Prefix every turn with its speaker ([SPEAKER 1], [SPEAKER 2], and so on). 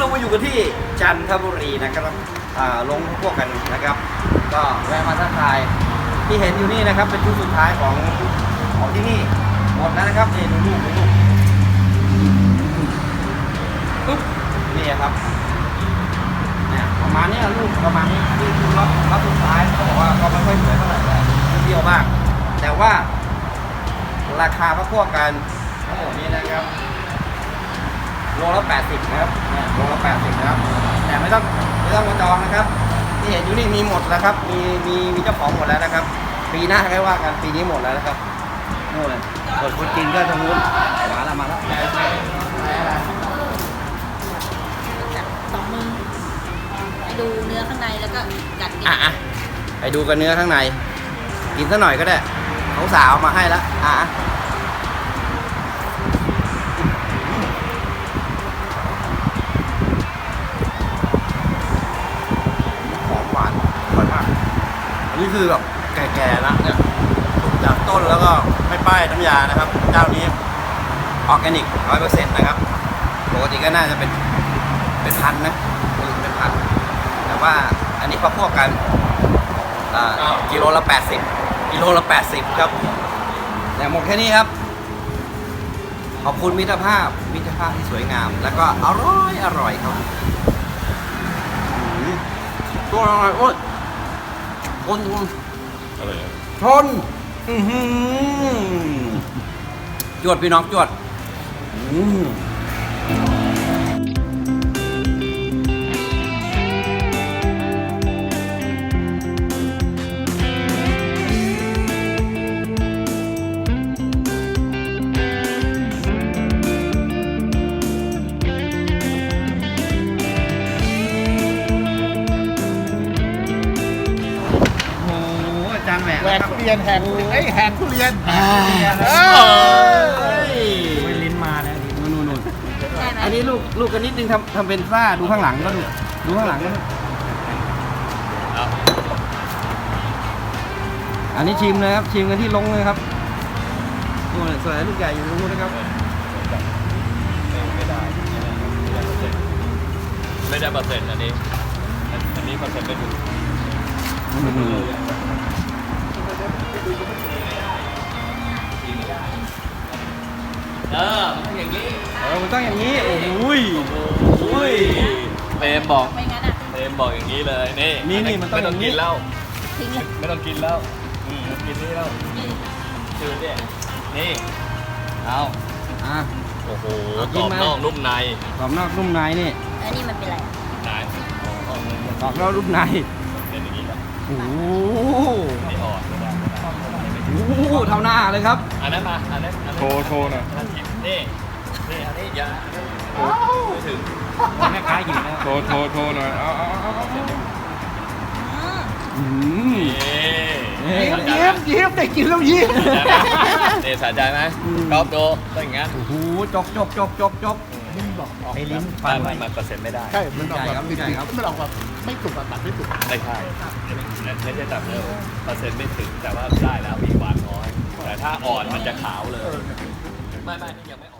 [SPEAKER 1] เรามาอยู่กันที่จันทบุรีนะครับอ่าลงพวกกันนะครับ ก็แวะมาทักทายที่เห็นอยู่นี่นะครับ เป็นชุดสุดท้ายของของที่นี่หมดแล้วนะครับนี่ดูลูกดูลูกปึ๊บนี่ครับเนี่ยประมาณนี้ลูกประมาณนี้นี่คือรอบรอบสุดท้ายเขาบอกว่าก็ไม่ค่อยสวยเท่าไหร่แต่เที่ยวบ้างแต่ว่าราคาพระพวกกันทั้งหมดนี้นะครับ โลละ80นะครับเนี่ยโลละ80นะครับ แต่ไม่ต้องไม่ต้องมาจองนะครับ ที่เห็นอยู่นี่มีหมดแล้วครับ มีมีมีเจ้าของหมดแล้วนะครับ ปีหน้าค่อยว่ากันปีนี้หมดแล้วนะครับนู่นเลยส่วนคนจีนก็ทางนู้นมาแล้วมาแล้ว
[SPEAKER 2] จับสองมือให้ดูเนื้อข้างในแล้วก็กัดกิน
[SPEAKER 1] อะอะไปดูกันเนื้อข้างใน กินสักหน่อยก็ได้เขาสาวมาให้แล้วอะ นนี้คือแบบแก่ๆแล้วเนี่ยปลูกจากต้นแล้วก็ไม่ป้ายน้ำยานะครับ เจ้านี้ออร์แกนิกร้อยเปอร์เซ็นต์นะครับ ปกติก็น่าจะเป็นเป็นพันนะเป็นพัน แต่ว่าอันนี้พอพวกกันอ่ากิโลละ80กิโลละ80ครับแต่หมดแค่นี้ครับ ขอบคุณมิตรภาพ มิตรภาพที่สวยงาม แล้วก็อร่อย อร่อยครับอื้อหือตัวอร่อยโอ้ย ทนทน
[SPEAKER 3] อะไรอะ
[SPEAKER 1] ทนอื้อหือจวดพี่น้องจวด อื้อ แหวก
[SPEAKER 4] แหวกทุเรียนแหกไอ้ยแหกทุเรียน
[SPEAKER 1] เอ้
[SPEAKER 4] เอ้ย
[SPEAKER 1] ยลิ้นมาแล้วนู่นนู่น
[SPEAKER 2] ใช่ไหม
[SPEAKER 1] อันนี้ลูกลูกกันนิดนึงทำทำเป็นฝ้าดูข้างหลังก็ดูดูข้างหลังก็ดูอันนี้ชิมเลยครับชิมกันที่ลงเลยครับนู่นเลยสวยลูกใหญ่อยู่ตรงนู้นนะครับ
[SPEAKER 3] ไม่ได้ไม่ได้เปอร์เซ็นต์อันนี้ อันนี้เปอร์เซ็นต์ไม่ถึงเอ อมันต้องอย่างนี้
[SPEAKER 1] เออมันต้องอย่างนี้ โอ้โหย
[SPEAKER 3] โอ้ยเปรมบอก
[SPEAKER 2] ไม่งั้นอะ
[SPEAKER 3] เปรมบอกอย่างนี้เลยนี่
[SPEAKER 1] นี่นี่มันต้อง
[SPEAKER 3] ไม่
[SPEAKER 1] อ
[SPEAKER 3] ต้อง
[SPEAKER 1] ย่างนี้
[SPEAKER 3] กินแล้ว
[SPEAKER 2] ทิ้งเลย
[SPEAKER 3] ไม่ต้องกินแล้วอืมกินนี่แล้ว
[SPEAKER 2] ยืด
[SPEAKER 3] จืดเนี่ยนี่เอา
[SPEAKER 1] อะ
[SPEAKER 3] โอ้โห
[SPEAKER 1] เอา
[SPEAKER 3] ก
[SPEAKER 1] กิ
[SPEAKER 3] ร
[SPEAKER 1] น
[SPEAKER 3] อบ
[SPEAKER 1] ไหม
[SPEAKER 3] นอกนุ่มใน
[SPEAKER 1] กรอบนอกนุ่มในนี่
[SPEAKER 2] แล้วนี่มันเป็นอะไรอะ
[SPEAKER 3] ไหนอ๋ออ๋อมัน
[SPEAKER 1] กรอบนอกนุ่มใน
[SPEAKER 3] เป็นอย่างนี้แหละ
[SPEAKER 1] โอ้โห
[SPEAKER 3] นี่อ่อนไม่ได้ไม่ได้ไม่ได้
[SPEAKER 1] โอ้โหเท่าหน้าเลยครับ
[SPEAKER 3] อันนั้นมาอันนั้นอันนั้น
[SPEAKER 4] โชว์โชว์หน่อย
[SPEAKER 3] อันนี้นี่นี่ อย่าไม่ถึง
[SPEAKER 1] แม่ค้าอยู่แล้ว
[SPEAKER 4] โชว์โชว์โชว์หน่อย เอาเอาเอาเอา
[SPEAKER 2] อืม
[SPEAKER 1] อืม
[SPEAKER 4] ยิ้มยิ้มได้กินแล้วยิ้ม
[SPEAKER 3] นี่สะใจไหม
[SPEAKER 1] อืม
[SPEAKER 3] กอบดูต้องอย่างงั้น
[SPEAKER 1] โอ้โหจบจบจบจบจบอกไอ้ลิ้นฟั
[SPEAKER 3] ฟั
[SPEAKER 1] น
[SPEAKER 3] มันเปอร์เซ็นต์ไม่ได้
[SPEAKER 4] ใช่ มันออกแบบ
[SPEAKER 1] ใหญ่ครับ
[SPEAKER 4] มันออกแบบไม่สุกตัดไม่สุก
[SPEAKER 3] ไม่ใช่ไม่ใช่ตับเร็วเปอร์เซ็นต์ไม่ถึงแต่ว่าได้แล้วมีหวานน้อย แต่ถ้าอ่อนมันจะขาวเลย ไม่ไม่นี่ยังไม่อ่อน